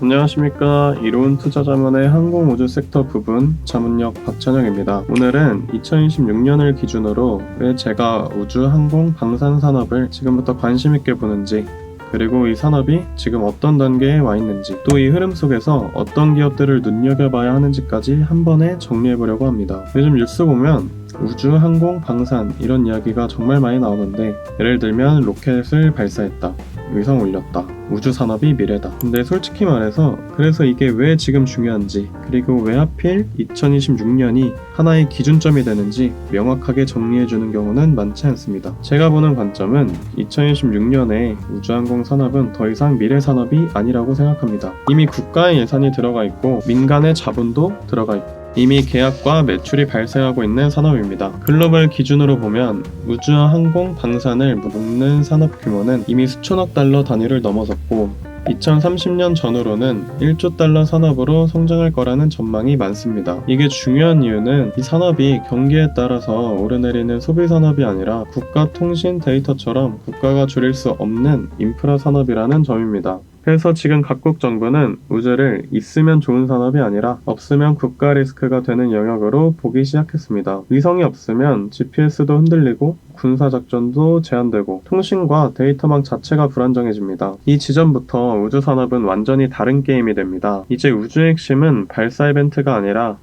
안녕하십니까. 이로운 투자자문의 항공우주 섹터 부분 자문역 박찬영입니다. 오늘은 2026년을 기준으로 왜 제가 우주, 항공, 방산 산업을 지금부터 관심있게 보는지 그리고 이 산업이 지금 어떤 단계에 와 있는지 또 이 흐름 속에서 어떤 기업들을 눈여겨봐야 하는지까지 한 번에 정리해보려고 합니다. 요즘 뉴스 보면 우주, 항공, 방산 이런 이야기가 정말 많이 나오는데 예를 들면 로켓을 발사했다. 위성 올렸다. 우주 산업이 미래다. 근데 솔직히 말해서 그래서 이게 왜 지금 중요한지 그리고 왜 하필 2026년이 하나의 기준점이 되는지 명확하게 정리해주는 경우는 많지 않습니다. 제가 보는 관점은 2026년에 우주항공 산업은 더 이상 미래 산업이 아니라고 생각합니다. 이미 국가의 예산이 들어가 있고 민간의 자본도 들어가 있고 이미 계약과 매출이 발생하고 있는 산업입니다. 글로벌 기준으로 보면 우주 항공 방산을 묶는 산업 규모는 이미 수천억 달러 단위를 넘어섰고 2030년 전후로는 1조 달러 산업으로 성장할 거라는 전망이 많습니다. 이게 중요한 이유는 이 산업이 경기에 따라서 오르내리는 소비 산업이 아니라 국가 통신 데이터처럼 국가가 줄일 수 없는 인프라 산업이라는 점입니다. 그래서 지금 각국 정부는 우주를 있으면 좋은 산업이 아니라 없으면 국가 리스크가 되는 영역으로 보기 시작했습니다. 위성이 없으면 GPS도 흔들리고 군사작전도 제한되고 통신과 데이터망 자체가 불안정해집니다. 이 지점부터 우주 산업은 완전히 다른 게임이 됩니다. 이제 우주의 핵심은 발사 이벤트가 아니라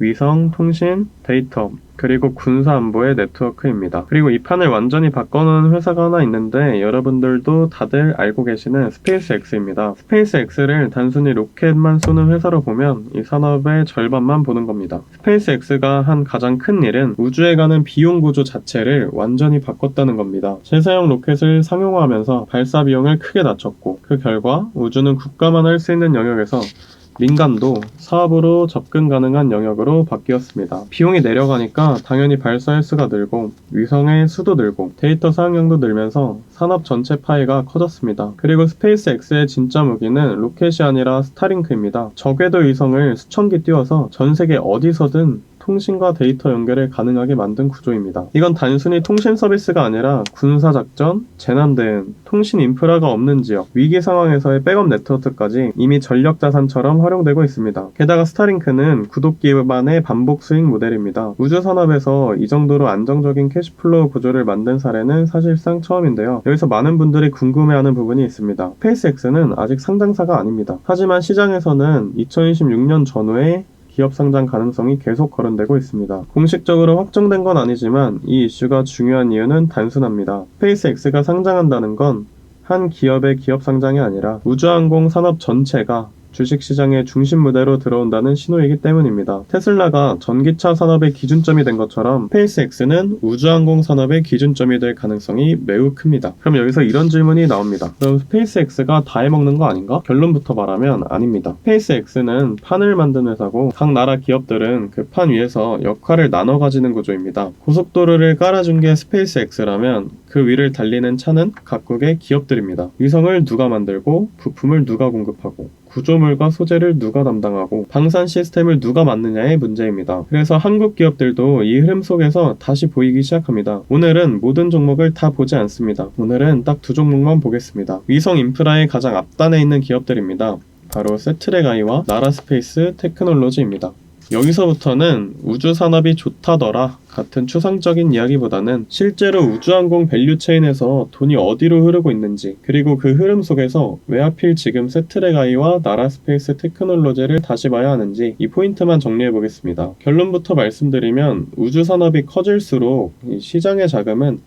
위성, 통신, 데이터, 그리고 군사 안보의 네트워크입니다. 그리고 이 판을 완전히 바꿔놓은 회사가 하나 있는데 여러분들도 다들 알고 계시는 스페이스X입니다. 스페이스X를 단순히 로켓만 쏘는 회사로 보면 이 산업의 절반만 보는 겁니다. 스페이스X가 한 가장 큰 일은 우주에 가는 비용 구조 자체를 완전히 바꿨다는 겁니다. 제사용 로켓을 상용화하면서 발사 비용을 크게 낮췄고 그 결과 우주는 국가만 할 수 있는 영역에서 민간도 사업으로 접근 가능한 영역으로 바뀌었습니다. 비용이 내려가니까 당연히 발사 횟수가 늘고 위성의 수도 늘고 데이터 사용량도 늘면서 산업 전체 파이가 커졌습니다. 그리고 스페이스X의 진짜 무기는 로켓이 아니라 스타링크입니다. 적외도 위성을 수천 개 띄워서 전 세계 어디서든 통신과 데이터 연결을 가능하게 만든 구조입니다. 이건 단순히 통신 서비스가 아니라 군사 작전, 재난 대응, 통신 인프라가 없는 지역, 위기 상황에서의 백업 네트워크까지 이미 전력 자산처럼 활용되고 있습니다. 게다가 스타링크는 구독 기반의 반복 수익 모델입니다. 우주 산업에서 이 정도로 안정적인 캐시플로우 구조를 만든 사례는 사실상 처음인데요. 여기서 많은 분들이 궁금해하는 부분이 있습니다. 스페이스X는 아직 상장사가 아닙니다. 하지만 시장에서는 2026년 전후에 기업 상장 가능성이 계속 거론되고 있습니다. 공식적으로 확정된 건 아니지만 이 이슈가 중요한 이유는 단순합니다. 스페이스X가 상장한다는 건 한 기업의 기업 상장이 아니라 우주항공 산업 전체가 주식시장의 중심 무대로 들어온다는 신호이기 때문입니다. 테슬라가 전기차 산업의 기준점이 된 것처럼 스페이스X는 우주항공 산업의 기준점이 될 가능성이 매우 큽니다. 그럼 여기서 이런 질문이 나옵니다. 그럼 스페이스X가 다 해먹는 거 아닌가? 결론부터 말하면 아닙니다. 스페이스X는 판을 만든 회사고 각 나라 기업들은 그 판 위에서 역할을 나눠 가지는 구조입니다. 고속도로를 깔아준 게 스페이스X라면 그 위를 달리는 차는 각국의 기업들입니다. 위성을 누가 만들고 부품을 누가 공급하고 구조물과 소재를 누가 담당하고 방산 시스템을 누가 만느냐의 문제입니다. 그래서 한국 기업들도 이 흐름 속에서 다시 보이기 시작합니다. 오늘은 모든 종목을 다 보지 않습니다. 오늘은 딱 두 종목만 보겠습니다. 위성 인프라의 가장 앞단에 있는 기업들입니다. 바로 세트레가이와 나라스페이스 테크놀로지입니다. 여기서부터는 우주 산업이 좋다더라 같은 추상적인 이야기보다는 실제로 우주항공 밸류체인에서 돈이 어디로 흐르고 있는지 그리고 그 흐름 속에서 왜 하필 지금 세트레가이와 나라스페이스 테크놀로지를 다시 봐야 하는지 이 포인트만 정리해 보겠습니다. 결론부터 말씀드리면 우주 산업이 커질수록 이 시장의 자금은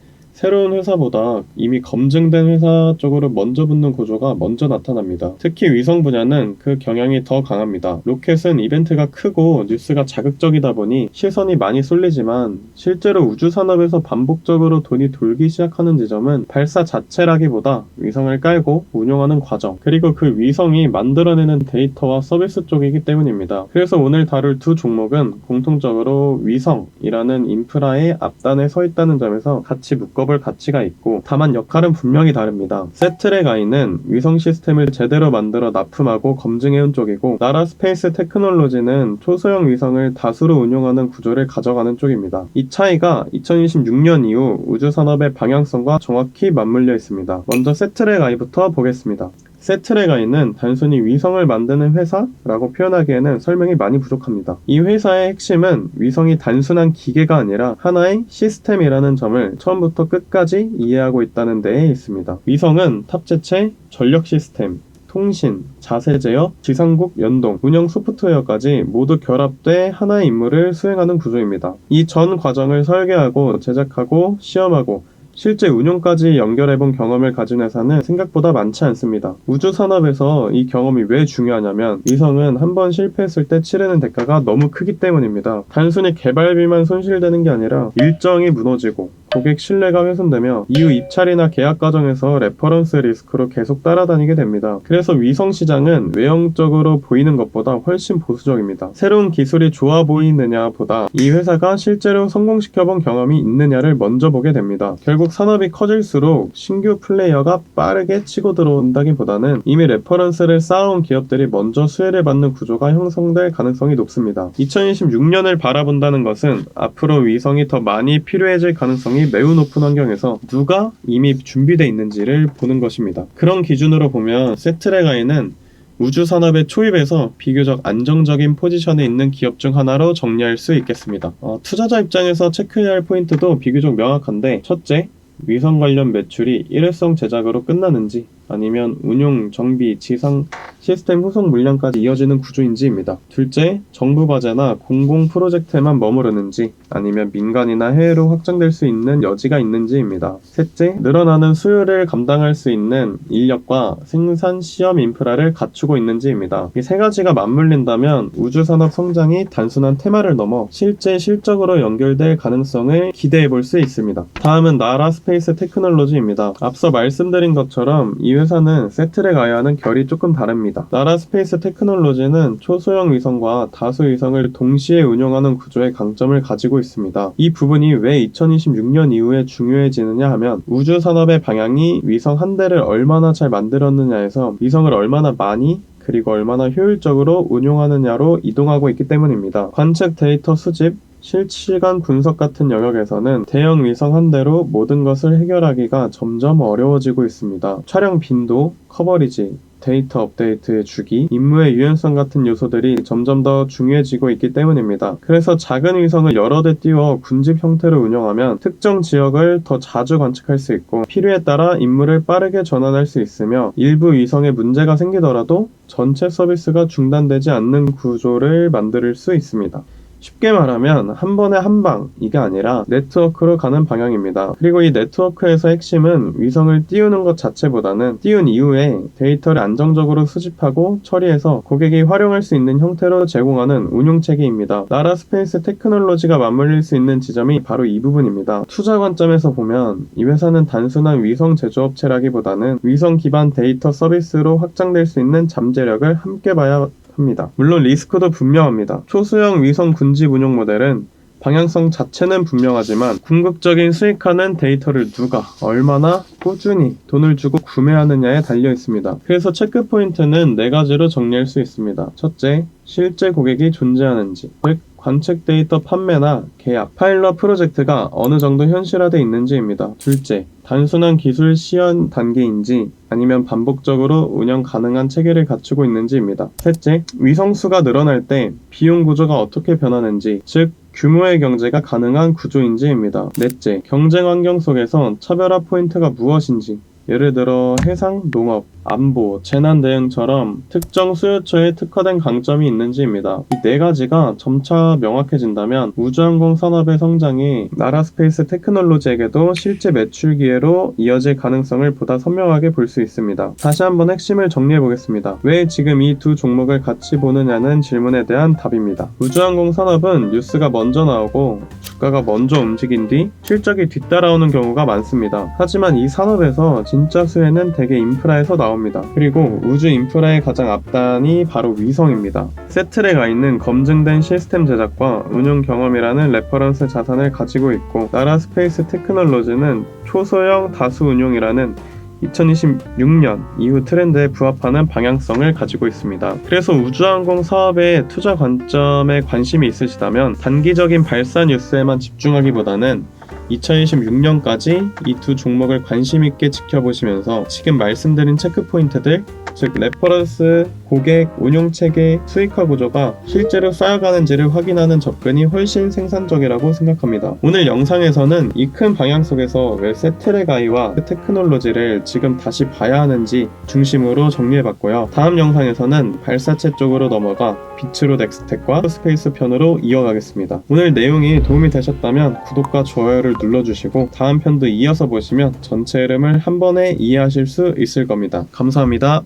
새로운 회사보다 이미 검증된 회사 쪽으로 먼저 붙는 구조가 먼저 나타납니다. 특히 위성 분야는 그 경향이 더 강합니다. 로켓은 이벤트가 크고 뉴스가 자극적이다 보니 시선이 많이 쏠리지만 실제로 우주 산업에서 반복적으로 돈이 돌기 시작하는 지점은 발사 자체라기보다 위성을 깔고 운용하는 과정 그리고 그 위성이 만들어내는 데이터와 서비스 쪽이기 때문입니다. 그래서 오늘 다룰 두 종목은 공통적으로 위성이라는 인프라의 앞단에 서 있다는 점에서 같이 묶어 볼 가치가 있고 다만 역할은 분명히 다릅니다. 세트렉 아이는 위성 시스템을 제대로 만들어 납품하고 검증해온 쪽이고 나라 스페이스 테크놀로지는 초소형 위성을 다수로 운용하는 구조를 가져가는 쪽입니다. 이 차이가 2026년 이후 우주 산업의 방향성과 정확히 맞물려 있습니다. 먼저 세트렉 아이부터 보겠습니다. 세트레가이는 단순히 위성을 만드는 회사라고 표현하기에는 설명이 많이 부족합니다. 이 회사의 핵심은 위성이 단순한 기계가 아니라 하나의 시스템이라는 점을 처음부터 끝까지 이해하고 있다는 데에 있습니다. 위성은 탑재체, 전력 시스템, 통신, 자세 제어, 지상국 연동, 운영 소프트웨어까지 모두 결합돼 하나의 임무를 수행하는 구조입니다. 이 전 과정을 설계하고 제작하고 시험하고 실제 운용까지 연결해본 경험을 가진 회사는 생각보다 많지 않습니다. 우주 산업에서 이 경험이 왜 중요하냐면 위성은 한 번 실패했을 때 치르는 대가가 너무 크기 때문입니다. 단순히 개발비만 손실되는 게 아니라 일정이 무너지고 고객 신뢰가 훼손되며 이후 입찰이나 계약 과정에서 레퍼런스 리스크로 계속 따라다니게 됩니다. 그래서 위성 시장은 외형적으로 보이는 것보다 훨씬 보수적입니다. 새로운 기술이 좋아 보이느냐 보다 이 회사가 실제로 성공시켜본 경험이 있느냐를 먼저 보게 됩니다. 결국 산업이 커질수록 신규 플레이어가 빠르게 치고 들어온다기보다는 이미 레퍼런스를 쌓아온 기업들이 먼저 수혜를 받는 구조가 형성될 가능성이 높습니다. 2026년을 바라본다는 것은 앞으로 위성이 더 많이 필요해질 가능성이 매우 높은 환경에서 누가 이미 준비되어 있는지를 보는 것입니다. 그런 기준으로 보면 세트레가이는 우주 산업의 초입에서 비교적 안정적인 포지션에 있는 기업 중 하나로 정리할 수 있겠습니다. 어, 투자자 입장에서 체크해야 할 포인트도 비교적 명확한데 첫째, 위성 관련 매출이 일회성 제작으로 끝나는지 아니면 운용, 정비, 지상 시스템 후속 물량까지 이어지는 구조인지입니다. 둘째, 정부 과제나 공공 프로젝트에만 머무르는지 아니면 민간이나 해외로 확장될 수 있는 여지가 있는지입니다. 셋째, 늘어나는 수요를 감당할 수 있는 인력과 생산 시험 인프라를 갖추고 있는지입니다. 이 세 가지가 맞물린다면 우주 산업 성장이 단순한 테마를 넘어 실제 실적으로 연결될 가능성을 기대해 볼 수 있습니다. 다음은 나라 스페이스 테크놀로지입니다. 앞서 말씀드린 것처럼 이 회사는 세트레가야는 결이 조금 다릅니다. 나라 스페이스 테크놀로지는 초소형 위성과 다수 위성을 동시에 운용하는 구조의 강점을 가지고 있습니다. 이 부분이 왜 2026년 이후에 중요해지느냐 하면 우주 산업의 방향이 위성 한 대를 얼마나 잘 만들었느냐에서 위성을 얼마나 많이 그리고 얼마나 효율적으로 운용하느냐로 이동하고 있기 때문입니다. 관측 데이터 수집, 실시간 분석 같은 영역에서는 대형 위성 한 대로 모든 것을 해결하기가 점점 어려워지고 있습니다. 촬영 빈도, 커버리지, 데이터 업데이트의 주기, 임무의 유연성 같은 요소들이 점점 더 중요해지고 있기 때문입니다. 그래서 작은 위성을 여러 대 띄워 군집 형태로 운영하면 특정 지역을 더 자주 관측할 수 있고 필요에 따라 임무를 빠르게 전환할 수 있으며 일부 위성에 문제가 생기더라도 전체 서비스가 중단되지 않는 구조를 만들 수 있습니다. 쉽게 말하면 한 번에 한 방 이게 아니라 네트워크로 가는 방향입니다. 그리고 이 네트워크에서 핵심은 위성을 띄우는 것 자체보다는 띄운 이후에 데이터를 안정적으로 수집하고 처리해서 고객이 활용할 수 있는 형태로 제공하는 운용 체계입니다. 나라 스페이스 테크놀로지가 맞물릴 수 있는 지점이 바로 이 부분입니다. 투자 관점에서 보면 이 회사는 단순한 위성 제조업체라기보다는 위성 기반 데이터 서비스로 확장될 수 있는 잠재력을 함께 봐야 합니다. 물론 리스크도 분명합니다. 초소형 위성 군집 운용 모델은 방향성 자체는 분명하지만 궁극적인 수익하는 데이터를 누가 얼마나 꾸준히 돈을 주고 구매하느냐에 달려 있습니다. 그래서 체크 포인트는 네 가지로 정리할 수 있습니다. 첫째, 실제 고객이 존재하는지, 즉 관측 데이터 판매나 계약, 파일럿 프로젝트가 어느 정도 현실화되어 있는지입니다. 둘째, 단순한 기술 시연 단계인지 아니면 반복적으로 운영 가능한 체계를 갖추고 있는지입니다. 셋째, 위성수가 늘어날 때 비용 구조가 어떻게 변하는지, 즉 규모의 경제가 가능한 구조인지입니다. 넷째, 경쟁 환경 속에서 차별화 포인트가 무엇인지, 예를 들어 해상, 농업, 안보, 재난 대응처럼 특정 수요처에 특화된 강점이 있는지입니다. 이 네 가지가 점차 명확해진다면 우주항공 산업의 성장이 나라 스페이스 테크놀로지에게도 실제 매출 기회로 이어질 가능성을 보다 선명하게 볼 수 있습니다. 다시 한번 핵심을 정리해 보겠습니다. 왜 지금 이 두 종목을 같이 보느냐는 질문에 대한 답입니다. 우주항공 산업은 뉴스가 먼저 나오고 주가가 먼저 움직인 뒤 실적이 뒤따라오는 경우가 많습니다. 하지만 이 산업에서 진짜 수혜는 대개 인프라에서 나옵니다. 그리고 우주 인프라의 가장 앞단이 바로 위성입니다. 세틀에 가 있는 검증된 시스템 제작과 운용 경험이라는 레퍼런스 자산을 가지고 있고 나라 스페이스 테크놀로지는 초소형 다수 운용이라는 2026년 이후 트렌드에 부합하는 방향성을 가지고 있습니다. 그래서 우주항공 사업의 투자 관점에 관심이 있으시다면 단기적인 발사 뉴스에만 집중하기보다는 2026년까지 이 두 종목을 관심 있게 지켜보시면서 지금 말씀드린 체크 포인트들 즉 레퍼런스, 고객, 운용 체계, 수익화 구조가 실제로 쌓여가는지를 확인하는 접근이 훨씬 생산적이라고 생각합니다. 오늘 영상에서는 이 큰 방향 속에서 왜 세트레가이와 그 테크놀로지를 지금 다시 봐야 하는지 중심으로 정리해봤고요. 다음 영상에서는 발사체 쪽으로 넘어가 비츠로 넥스텍과 스페이스 편으로 이어가겠습니다. 오늘 내용이 도움이 되셨다면 구독과 좋아요를 눌러주시고 다음 편도 이어서 보시면 전체 흐름을 한 번에 이해하실 수 있을 겁니다. 감사합니다.